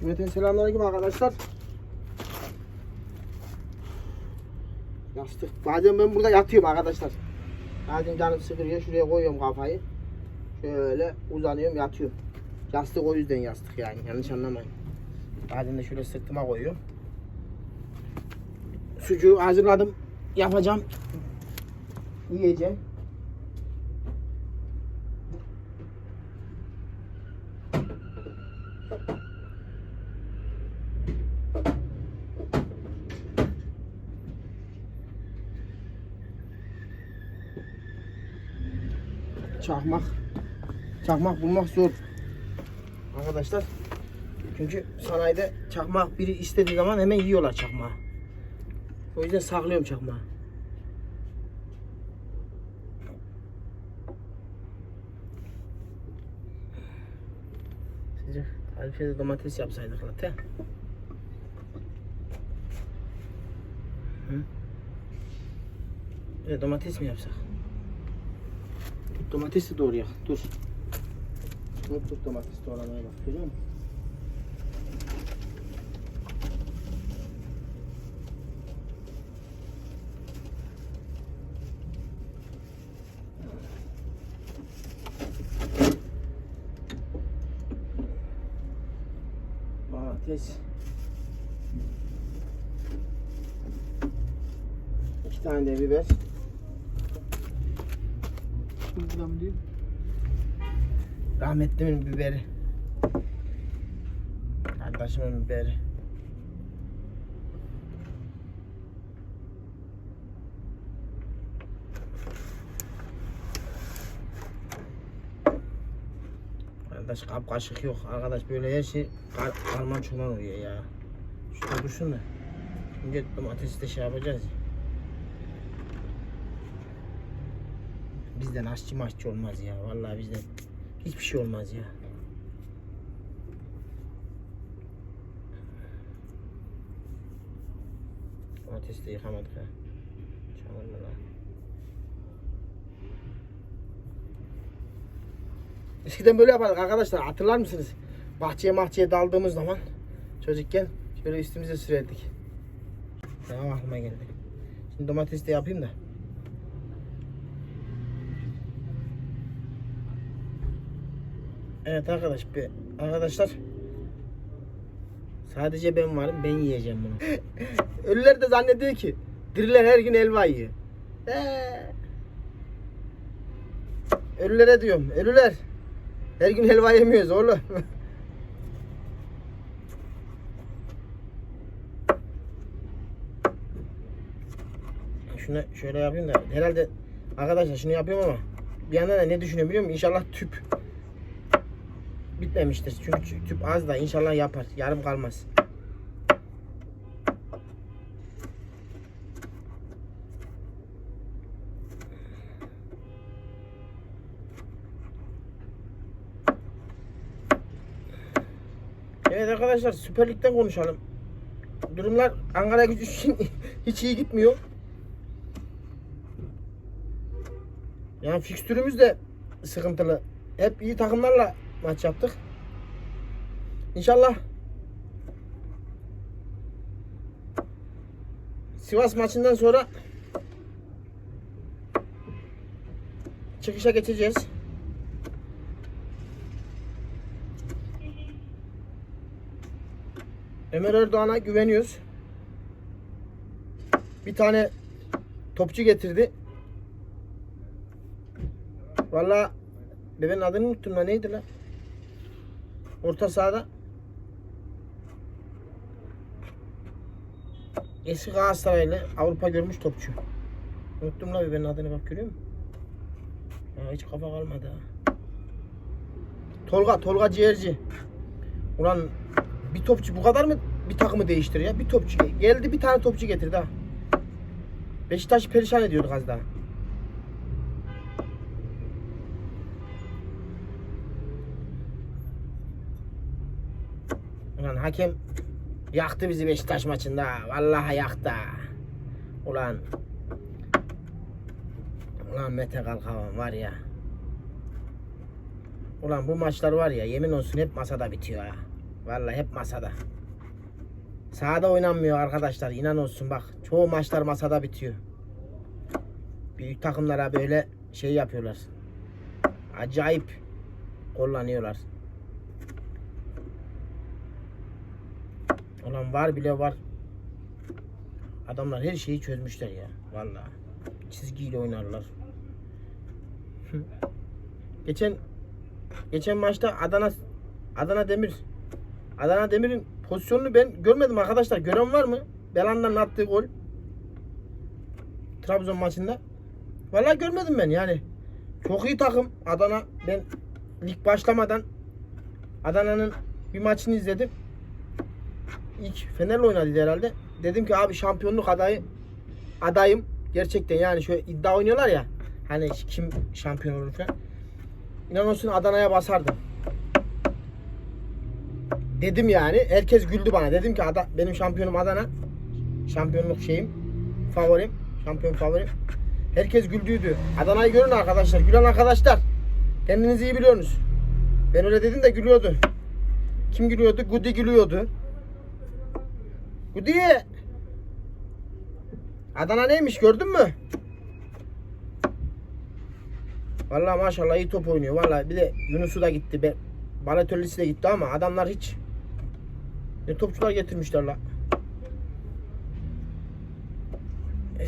Cümleten selamünaleyküm arkadaşlar. Yastık. Bazen ben burada yatıyorum arkadaşlar. Bazen canım sıkılıyor. Şuraya koyuyorum kafayı. Şöyle uzanıyorum yatıyorum. Yastık o yüzden yastık yani. Yanlış anlamayın. Bazen de şöyle sırtıma koyuyorum. Sucuğu hazırladım. Yapacağım. Yiyeceğim. Çakmak. Çakmak bulmak zor. Arkadaşlar. Çünkü sanayide çakmak biri istediği zaman hemen yiyorlar çakmağı. O yüzden saklıyorum çakmağı. Sizce Alife'de domates yapsaydık lan te. Hı? De domates mi yapsak? Domatesi doğruya. Dur. Unuttuk domates doğramaya bak. Görüyor musun? Domates. İki tane de biber. Buradan değil. Rahmetlimin biberi. Kardeşimin biberi. Arkadaş kap kaşık yok. Arkadaş böyle her şey kar, karman çorman oluyor ya. Şurada dursun da. Şimdi domatesi de şey yapacağız. ya. Bizden aşçı maşçı olmaz ya. Vallahi bizden hiçbir şey olmaz ya. Domatesi de yıkamadık ha. Çamurlu lan. Eskiden böyle yapardık arkadaşlar hatırlar mısınız? Bahçeye mahçeye daldığımız zaman çocukken şöyle üstümüze sürerdik. Tamam aklıma geldi. Şimdi domates de yapayım da. Evet arkadaş be, arkadaşlar sadece ben varım ben yiyeceğim bunu. Ölüler de zannediyor ki diriler her gün elva yiyor. Ee, ölülere diyorum ölüler her gün helva yemiyoruz oğlum. Şunu şöyle yapayım da herhalde arkadaşlar şunu yapıyorum ama bir yandan da ne düşünüyorum biliyor musun? İnşallah tüp bitmemiştir. Çünkü tüp az da inşallah yapar. Yarım kalmaz. Evet arkadaşlar Süper Lig'den konuşalım. Durumlar Ankara gücü için hiç iyi gitmiyor. Yani fikstürümüz de sıkıntılı. Hep iyi takımlarla maç yaptık. İnşallah Sivas maçından sonra çıkışa geçeceğiz. Ömer Erdoğan'a güveniyoruz. Bir tane topçu getirdi. Vallahi bebeğin adını unuttum lan neydi lan? Orta sahada eski Galatasaraylı Avrupa görmüş topçu. Unuttum lan bebeğin adını bak görüyor musun? Ya hiç kafa kalmadı ha. Tolga, Tolga Ciğerci. Ulan bir topçu bu kadar mı bir takımı değiştirir ya? Bir topçu geldi bir tane topçu getirdi ha. Beşiktaş'ı perişan ediyorduk az daha. Ulan hakem yaktı bizi Beşiktaş maçında. Vallahi yaktı. ha. Ulan Ulan Mete Kalkavan var ya. Ulan bu maçlar var ya yemin olsun hep masada bitiyor ya. Vallahi hep masada. Sahada oynanmıyor arkadaşlar. inan olsun bak. Çoğu maçlar masada bitiyor. Büyük takımlara böyle şey yapıyorlar. Acayip kullanıyorlar. Var bile var. Adamlar her şeyi çözmüşler ya. Vallahi. Çizgiyle oynarlar. Geçen geçen maçta Adana Adana Demir Adana Demir'in pozisyonunu ben görmedim arkadaşlar. Gören var mı? Belan'dan attığı gol. Trabzon maçında. Vallahi görmedim ben yani. Çok iyi takım Adana. Ben lig başlamadan Adana'nın bir maçını izledim. İlk Fener'le oynadıydı herhalde. Dedim ki abi şampiyonluk adayı adayım. Gerçekten yani şöyle iddia oynuyorlar ya. Hani kim şampiyon olur falan. İnan olsun Adana'ya basardım. Dedim yani. Herkes güldü bana. Dedim ki Ada, benim şampiyonum Adana. Şampiyonluk şeyim. Favorim. Şampiyon favorim. Herkes güldüydü. Adana'yı görün arkadaşlar. Gülen arkadaşlar. Kendinizi iyi biliyorsunuz. Ben öyle dedim de gülüyordu. Kim gülüyordu? Gudi gülüyordu. Gudi! Adana neymiş gördün mü? Vallahi maşallah iyi top oynuyor. Vallahi bir de Yunus'u da gitti. Be. Balotelli'si de gitti ama adamlar hiç ne topçular getirmişler la.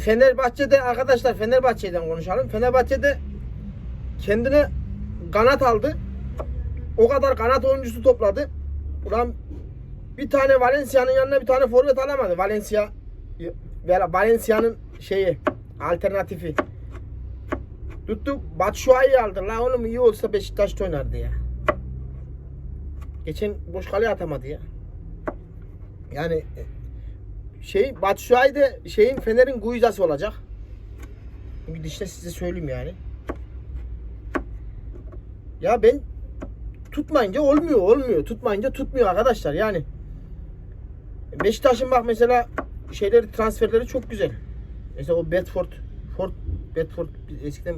Fenerbahçe'de arkadaşlar Fenerbahçe'den konuşalım. Fenerbahçe'de kendine kanat aldı. O kadar kanat oyuncusu topladı. Ulan bir tane Valencia'nın yanına bir tane forvet alamadı. Valencia Valencia'nın şeyi alternatifi. Tuttu Batshuayi'yi aldı. La oğlum iyi olsa Beşiktaş'ta oynardı ya. Geçen boş kale atamadı ya. Yani e, şey Batshuayi de şeyin Fener'in Guiza'sı olacak. Bir işte size söyleyeyim yani. Ya ben tutmayınca olmuyor olmuyor. Tutmayınca tutmuyor arkadaşlar yani. Beşiktaş'ın bak mesela şeyleri transferleri çok güzel. Mesela o Bedford Ford Bedford eskiden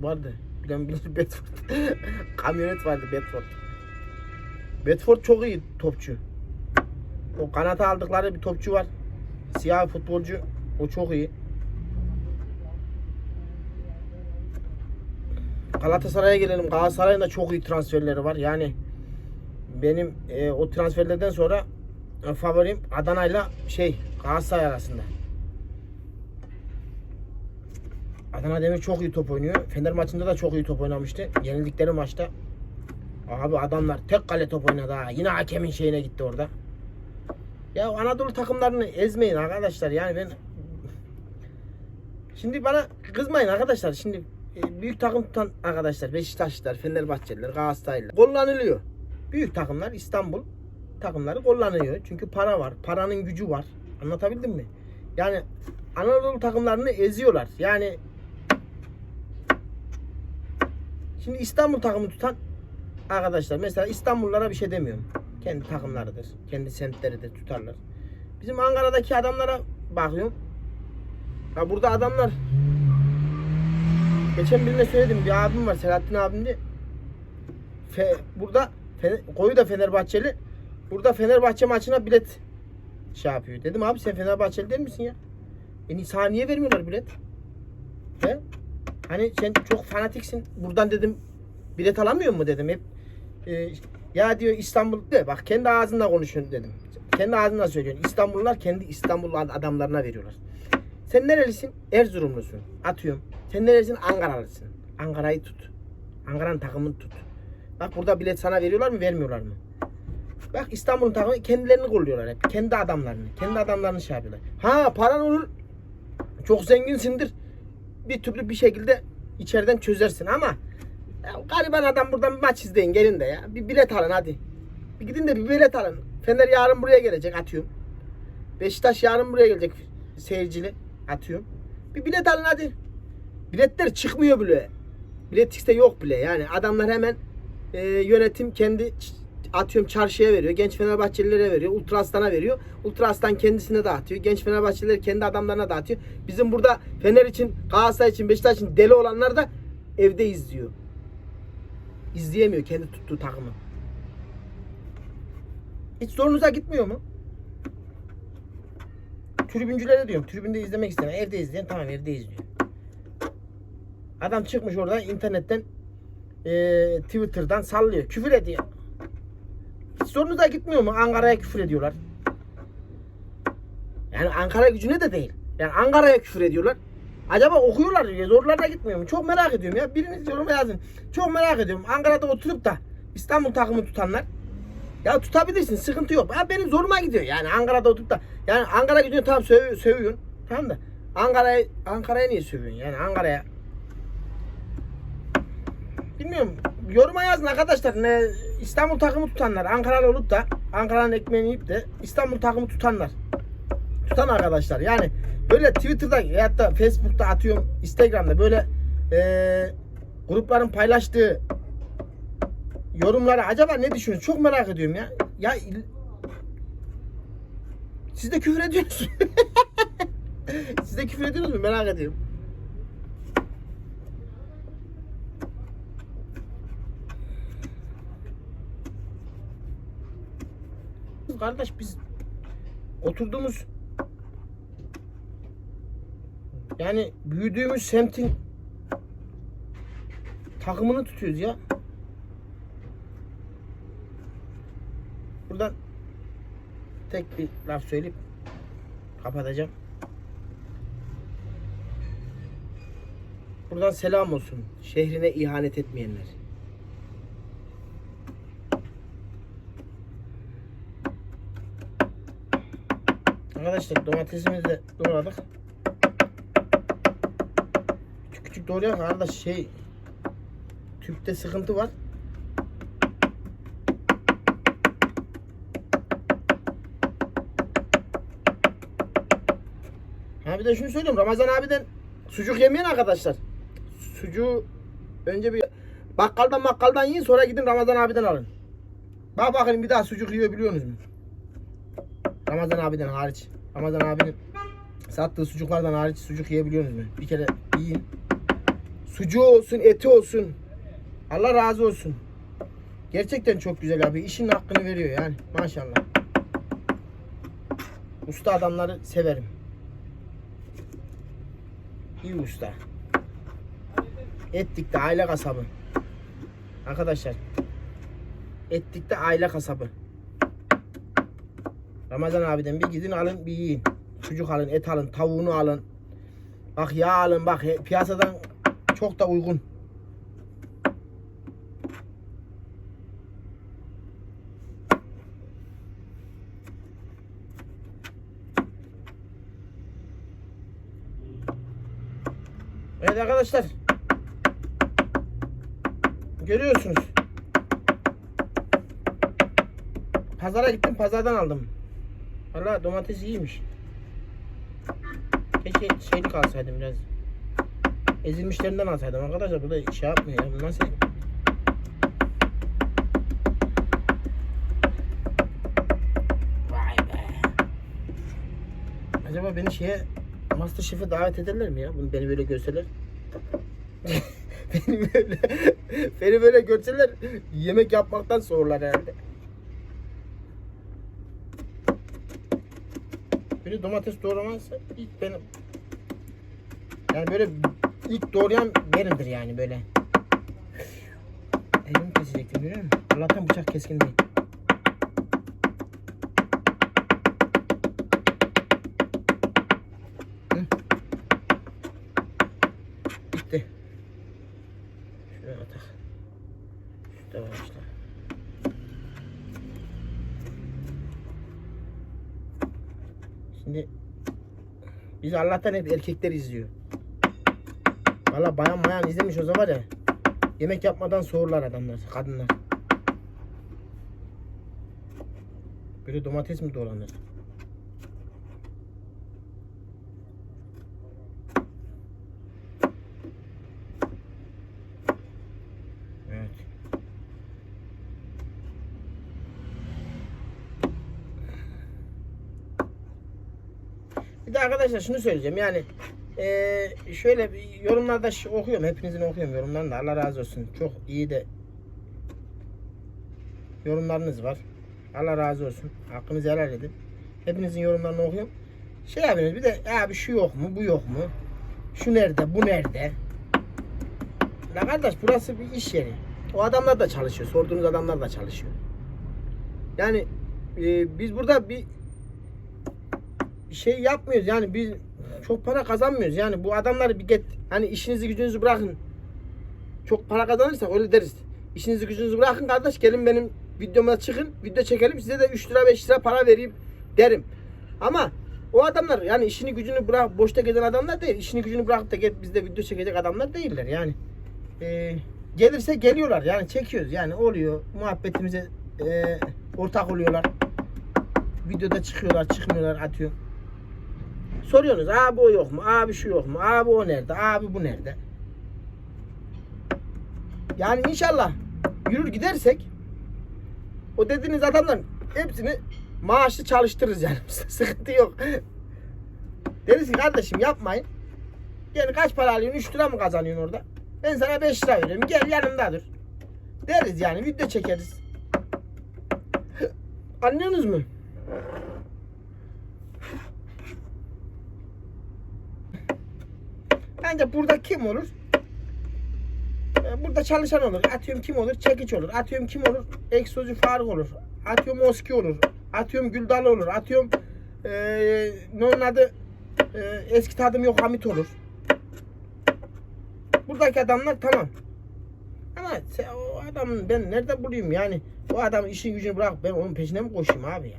vardı. Bilen bilir Bedford. Kamyonet vardı Bedford. Bedford çok iyi topçu. O kanata aldıkları bir topçu var. Siyah futbolcu. O çok iyi. Galatasaray'a gelelim. Galatasaray'ın da çok iyi transferleri var. Yani benim e, o transferlerden sonra e, favorim Adana'yla şey Galatasaray arasında. Adana Demir çok iyi top oynuyor. Fener maçında da çok iyi top oynamıştı. Yenildikleri maçta. Abi adamlar tek kale top oynadı ha. Yine hakemin şeyine gitti orada. Ya Anadolu takımlarını ezmeyin arkadaşlar. Yani ben Şimdi bana kızmayın arkadaşlar. Şimdi e, büyük takım tutan arkadaşlar Beşiktaşlılar, Fenerbahçeliler, Galatasaraylılar kullanılıyor. Büyük takımlar İstanbul takımları kullanıyor. Çünkü para var. Paranın gücü var. Anlatabildim mi? Yani Anadolu takımlarını eziyorlar. Yani Şimdi İstanbul takımı tutan arkadaşlar mesela İstanbullulara bir şey demiyorum. Kendi takımlarıdır. Kendi semtleridir tutarlar. Bizim Ankara'daki adamlara bakıyorum. Ya burada adamlar geçen birine söyledim bir abim var Selahattin abim diye. Fe, burada koyu da Fenerbahçeli. Burada Fenerbahçe maçına bilet şey yapıyor. Dedim abi sen Fenerbahçeli değil misin ya? E sana niye vermiyorlar bilet? He? Hani sen çok fanatiksin. Buradan dedim bilet alamıyor mu dedim hep. e, ya diyor İstanbul de bak kendi ağzında konuşuyorsun dedim. Kendi ağzında söylüyorsun. İstanbullular kendi İstanbullu adamlarına veriyorlar. Sen nerelisin? Erzurumlusun. Atıyorum. Sen nerelisin? Ankaralısın. Ankara'yı tut. Ankara'nın takımını tut. Bak burada bilet sana veriyorlar mı? Vermiyorlar mı? Bak İstanbul'un takımı kendilerini kolluyorlar hep. Kendi adamlarını. Kendi adamlarını şey yapıyorlar. Ha paran olur. Çok zenginsindir. Bir türlü bir şekilde içeriden çözersin ama ya, gariban adam buradan bir maç izleyin gelin de ya. Bir bilet alın hadi. Bir gidin de bir bilet alın. Fener yarın buraya gelecek atıyorum. Beşiktaş yarın buraya gelecek seyircili atıyorum. Bir bilet alın hadi. Biletler çıkmıyor bile. Bilet işte yok bile yani. Adamlar hemen e, yönetim kendi atıyorum çarşıya veriyor. Genç Fenerbahçelilere veriyor. Ultra Aslan'a veriyor. Ultra Aslan kendisine dağıtıyor. Genç Fenerbahçeliler kendi adamlarına dağıtıyor. Bizim burada Fener için, Galatasaray için, Beşiktaş için deli olanlar da evde izliyor. İzleyemiyor kendi tuttuğu takımı. Hiç zorunuza gitmiyor mu? Tribüncülere diyorum. Tribünde izlemek isteyen, evde izleyen tamam evde izliyor. Adam çıkmış orada internetten eee, Twitter'dan sallıyor. Küfür ediyor. Hiç zorunuza gitmiyor mu? Ankara'ya küfür ediyorlar. Yani Ankara gücüne de değil. Yani Ankara'ya küfür ediyorlar. Acaba okuyorlar ya zorlarına gitmiyor mu? Çok merak ediyorum ya. Biriniz yoruma yazın. Çok merak ediyorum. Ankara'da oturup da İstanbul takımı tutanlar ya tutabilirsin sıkıntı yok. Ha benim zoruma gidiyor. Yani Ankara'da oturup da yani Ankara gidiyorsun tamam söv sövüyorsun. Tamam da Ankara'ya Ankara'ya niye sövüyorsun? Yani Ankara'ya Bilmiyorum. Yoruma yazın arkadaşlar. Ne İstanbul takımı tutanlar, Ankara'da olup da Ankara'nın ekmeğini yiyip de İstanbul takımı tutanlar. Tutan arkadaşlar. Yani böyle Twitter'da ya da Facebook'ta atıyorum, Instagram'da böyle eee, grupların paylaştığı yorumlara acaba ne düşünüyorsunuz? Çok merak ediyorum ya. Ya siz de küfür ediyorsunuz. siz de küfür ediyorsunuz mu? Merak ediyorum. Kardeş biz oturduğumuz yani büyüdüğümüz semtin takımını tutuyoruz ya. Buradan tek bir laf söyleyip kapatacağım. Buradan selam olsun şehrine ihanet etmeyenler. Arkadaşlar domatesimizi de doğradık. Küçük küçük doğrayan kardeş şey tüpte sıkıntı var. Ha bir de şunu söyleyeyim. Ramazan abiden sucuk yemeyen arkadaşlar. Sucuğu önce bir bakkaldan bakkaldan yiyin sonra gidin Ramazan abiden alın. Bak bakın bir daha sucuk yiyor biliyorsunuz mu? Ramazan abiden hariç. Ramazan abinin sattığı sucuklardan hariç sucuk yiyebiliyorsunuz mu? Bir kere yiyin. Sucuğu olsun, eti olsun. Allah razı olsun. Gerçekten çok güzel abi. İşin hakkını veriyor yani. Maşallah. Usta adamları severim. İyi usta. Ettik'te aile kasabı. Arkadaşlar. Ettik'te aile kasabı. Ramazan abiden bir gidin alın bir yiyin. Sucuk alın, et alın, tavuğunu alın. Bak yağ alın bak piyasadan çok da uygun. Evet arkadaşlar. Görüyorsunuz. Pazara gittim pazardan aldım. Valla domates iyiymiş. Keşke şeylik alsaydım biraz. Ezilmişlerinden alsaydım arkadaşlar. Bu da şey yapmıyor ya. Bu nasıl? Vay be. Acaba beni şeye Masterchef'e davet ederler mi ya? Bunu beni böyle görseler. beni böyle beni böyle görseler yemek yapmaktan soğurlar herhalde. Biri domates doğramazsa ilk benim yani böyle ilk doğrayan benimdir yani böyle. Elimi kesecektim görüyor musun? Allah'tan bıçak keskin değil. Biz Allah'tan hep erkekler izliyor. Valla bayan bayan izlemiş o zaman ya. Yemek yapmadan soğurlar adamlar, kadınlar. Böyle domates mi doğranır? Evet. Bir de arkadaşlar şunu söyleyeceğim yani eee, şöyle yorumlarda okuyorum hepinizin okuyorum yorumlarını Allah razı olsun çok iyi de yorumlarınız var Allah razı olsun. Hakkınızı helal edin. Hepinizin yorumlarını okuyorum. Şey yapıyorsunuz bir de abi şu yok mu bu yok mu? Şu nerede bu nerede? La kardeş burası bir iş yeri. O adamlar da çalışıyor. Sorduğunuz adamlar da çalışıyor. Yani e, biz burada bir şey yapmıyoruz. Yani biz çok para kazanmıyoruz. Yani bu adamları bir get hani işinizi gücünüzü bırakın. Çok para kazanırsak öyle deriz. İşinizi gücünüzü bırakın kardeş gelin benim videoma çıkın. Video çekelim size de 3 lira 5 lira para vereyim derim. Ama o adamlar yani işini gücünü bırak boşta gezen adamlar değil. İşini gücünü bırakıp da gel bizde video çekecek adamlar değiller yani. Ee, gelirse geliyorlar yani çekiyoruz yani oluyor muhabbetimize e, ortak oluyorlar. Videoda çıkıyorlar çıkmıyorlar atıyor. Soruyorsunuz abi o yok mu? Abi şu yok mu? Abi o nerede? Abi bu nerede? Yani inşallah yürür gidersek o dediğiniz adamların hepsini maaşlı çalıştırırız yani. Sıkıntı yok. Deriz ki kardeşim yapmayın. Yani kaç para alıyorsun? 3 lira mı kazanıyorsun orada? Ben sana 5 lira veriyorum. Gel yanımda dur. Deriz yani video çekeriz. Anlıyorsunuz mu? Bence burada kim olur? Ee, Burada çalışan olur. Atıyorum kim olur? Çekiç olur. Atıyorum kim olur? Egzozu Faruk olur. Atıyorum Oski olur. Atıyorum Güldal olur. Atıyorum ee, ne onun adı ee, eski tadım yok Hamit olur. Buradaki adamlar tamam. Ama sen, o adamı ben nerede bulayım yani? O adam işin gücünü bırak ben onun peşine mi koşayım abi ya?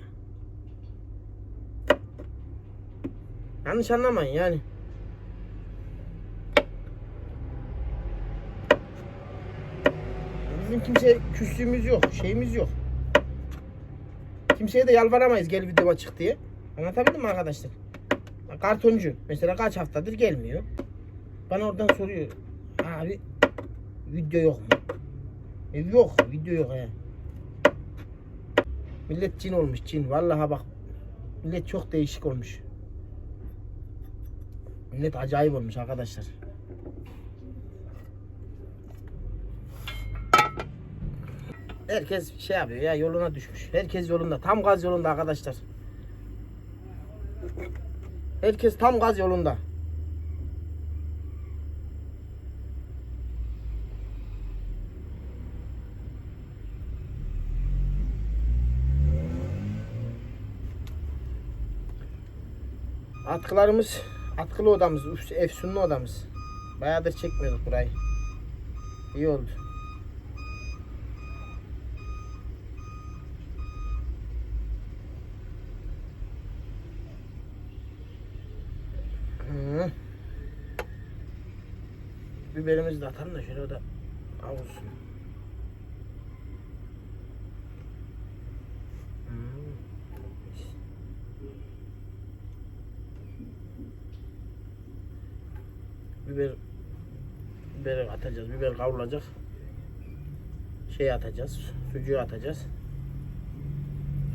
Yanlış anlamayın yani. Bizim kimseye küslüğümüz yok, şeyimiz yok. Kimseye de yalvaramayız gel videoma çık diye. Anlatabildim mi arkadaşlar? Kartoncu mesela kaç haftadır gelmiyor. Bana oradan soruyor. Abi video yok mu? E, yok video yok he. Millet cin olmuş cin. Vallahi bak millet çok değişik olmuş. Millet acayip olmuş arkadaşlar. Herkes şey yapıyor ya yoluna düşmüş. Herkes yolunda. Tam gaz yolunda arkadaşlar. Herkes tam gaz yolunda. Atkılarımız, atkılı odamız, efsunlu odamız. Bayağıdır çekmiyorduk burayı. İyi oldu. Hı. Biberimizi de atalım da şöyle o da avulsun. Hı. Biber biberi atacağız. Biber kavrulacak. Şey atacağız. Sucuğu atacağız.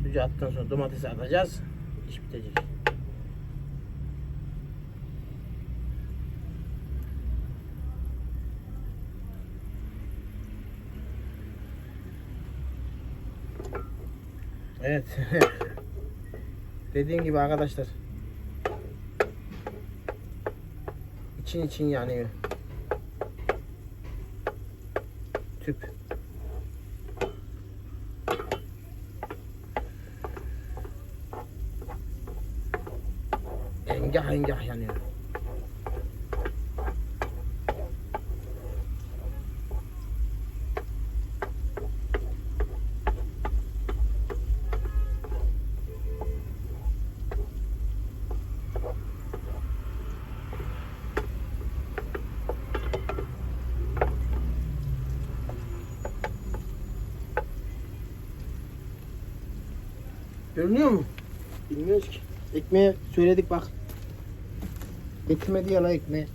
Sucuğu attıktan sonra domatesi atacağız. İş bitecek. Evet. Dediğim gibi arkadaşlar. İçin için yanıyor. Tüp. Görünüyor mu? Bilmiyoruz ki. Ekmeğe söyledik bak. Getirmedi ya la ekmeği.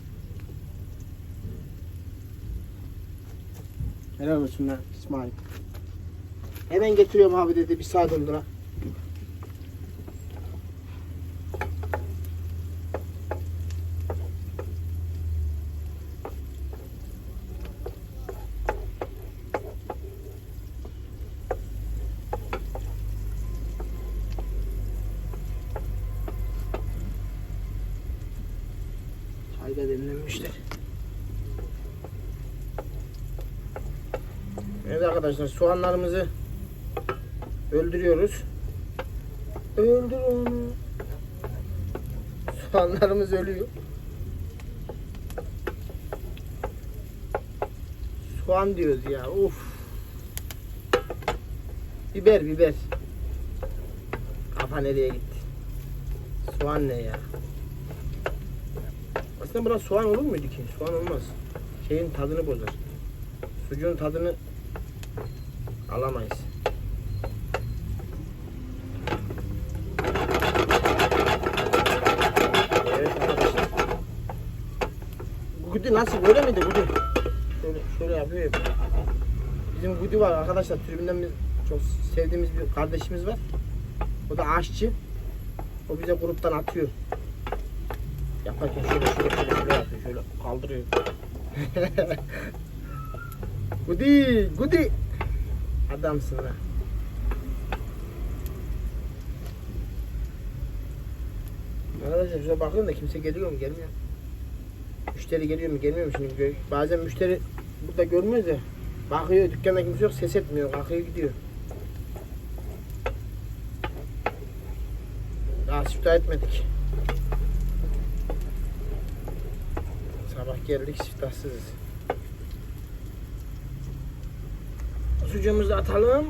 Helal olsun lan İsmail. Hemen getiriyorum abi dedi bir saat oldu lan. müşteri. Evet arkadaşlar soğanlarımızı öldürüyoruz. Öldür onu. Soğanlarımız ölüyor. Soğan diyoruz ya. Of. Biber biber. Kafa nereye gitti? Soğan ne ya? Aslında buna soğan olur muydu ki? Soğan olmaz. Şeyin tadını bozar. Sucuğun tadını alamayız. Evet arkadaşlar. Gudi nasıl? Böyle miydi Gudi? Şöyle, şöyle yapıyor ya. Bizim Gudi var arkadaşlar. Tribünden biz çok sevdiğimiz bir kardeşimiz var. O da aşçı. O bize gruptan atıyor. Yaparken şöyle şöyle şöyle, şöyle yapıyor. Şöyle kaldırıyor. Gudi, Gudi. Adamsın ha. Arkadaşlar şuna bakıyorum da kimse geliyor mu gelmiyor? Müşteri geliyor mu gelmiyor mu şimdi bazen müşteri burada görmüyoruz ya bakıyor dükkanda kimse yok ses etmiyor kalkıyor gidiyor. Daha siftah etmedik. Sabah geldik siftahsızız. Sucuğumuzu atalım.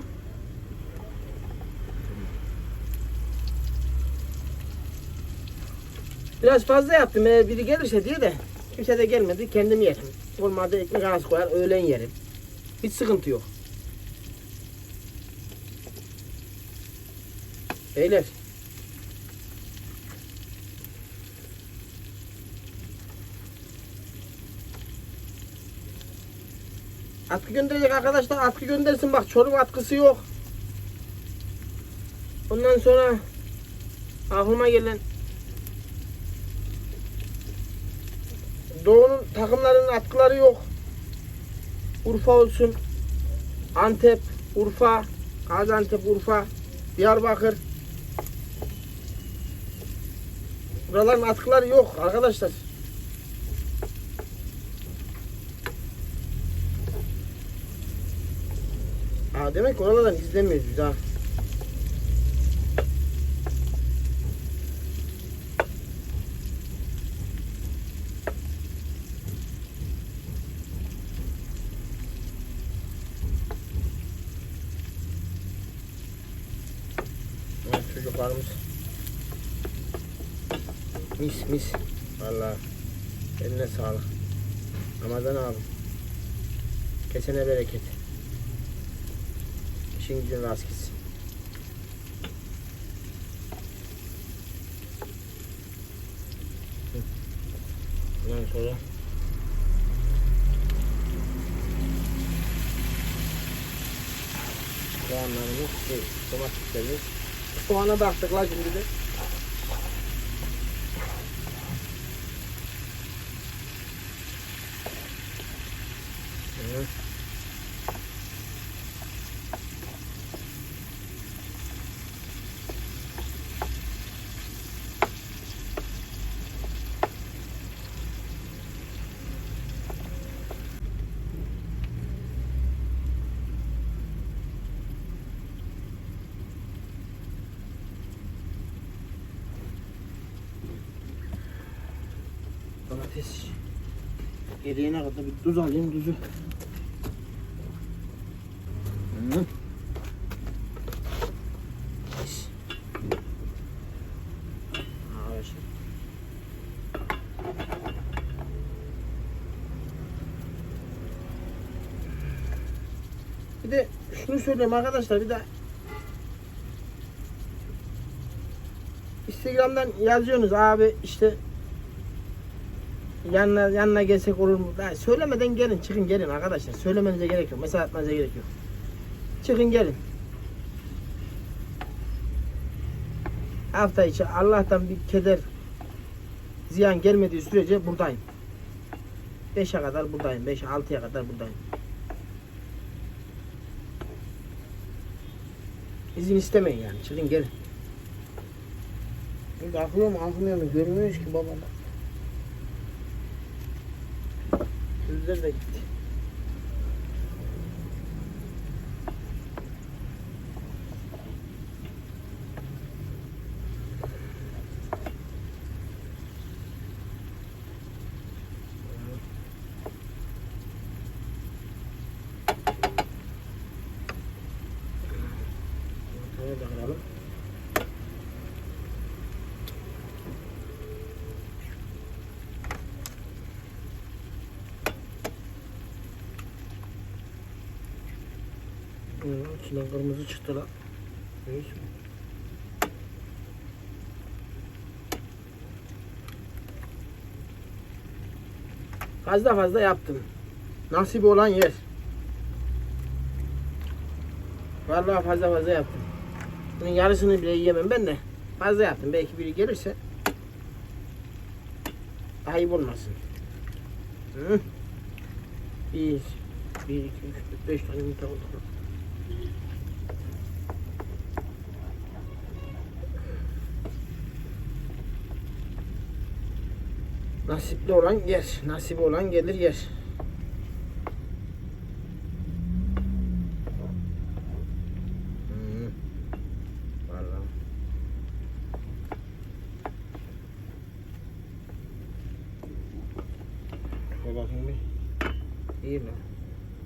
Biraz fazla yaptım eğer biri gelirse diye de kimse de gelmedi kendim yerim. Olmadı ekmek arası koyar öğlen yerim. Hiç sıkıntı yok. Beyler. Atkı gönderecek arkadaşlar atkı göndersin bak çorum atkısı yok. Ondan sonra aklıma gelen Doğu'nun takımlarının atkıları yok. Urfa olsun. Antep, Urfa, Gaziantep, Urfa, Diyarbakır. Buraların atkıları yok arkadaşlar. Aa, demek oralardan izlemiyoruz biz ha. Çocuklarımız. Mis mis. Vallahi. Eline sağlık. Ramazan abi. Kesene bereket İşin gücün rast gitsin Hı. Ondan sonra soğanlarımız, şey, domateslerimiz Soğana baktık la şimdi de. Evet. Domates eriğine kadar bir tuz alayım tuzu. Hı. Bir de şunu söyleyeyim arkadaşlar bir de Instagram'dan yazıyorsunuz abi işte yanına yanına gelsek olur mu? Ya söylemeden gelin, çıkın gelin arkadaşlar. Söylemenize gerek yok. Mesaj atmanıza gerek yok. Çıkın gelin. Hafta içi Allah'tan bir keder ziyan gelmediği sürece buradayım. 5'e kadar buradayım. 5 6'ya kadar buradayım. İzin istemeyin yani. Çıkın gelin. Akmıyor mu? Görmüyoruz ki babam. Sözler de gitti. İçinden kırmızı çıktı lan. Neyse. Fazla fazla yaptım. Nasip olan yer. Vallahi fazla fazla yaptım. Bunun yarısını bile yiyemem ben de. Fazla yaptım. Belki biri gelirse ayıp olmasın. Hı? Bir, bir, iki, üç, beş tane yumurta oldu. Nasipli olan yer. Nasibi olan gelir yer. Hmm. Vallahi. Şöyle bakayım bir. İyi lan.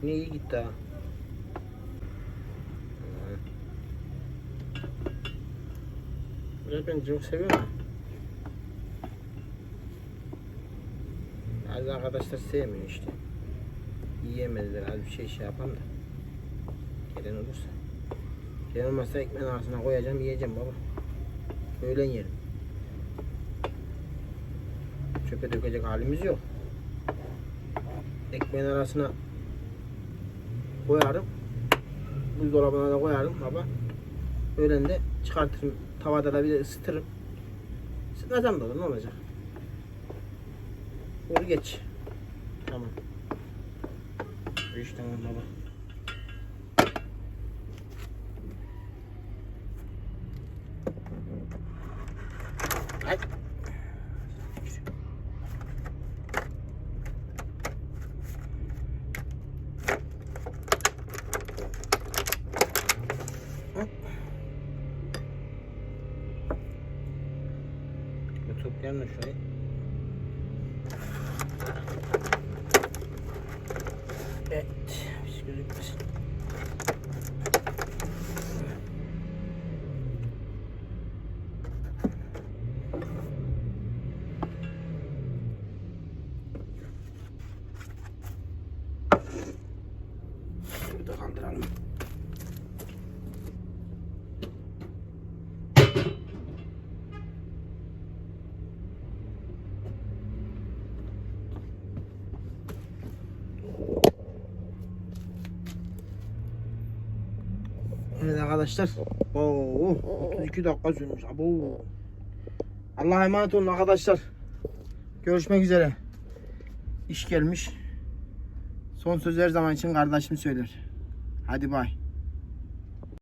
Ne iyi gitti ha. Hmm. Biraz ben çok seviyorum. Bazı arkadaşlar sevmiyor işte. Yiyemezler az bir şey şey yapalım da. Gelen olursa. Gelen olmazsa ekmeğin arasına koyacağım yiyeceğim baba. Öğlen yerim. Çöpe dökecek halimiz yok. Ekmeğin arasına koyarım. Buzdolabına da koyarım baba. Öğlen de çıkartırım. Tavada da bir de ısıtırım. Isıtmasam da olur ne olacak? Vur geç. Tamam. Bu iş tamam baba. Evet. Hiç gözükmesin. Arkadaşlar. Oo, 32 dakika sürmüş. Abo. Allah'a emanet olun arkadaşlar. Görüşmek üzere. İş gelmiş. Son söz her zaman için kardeşim söyler. Hadi bay.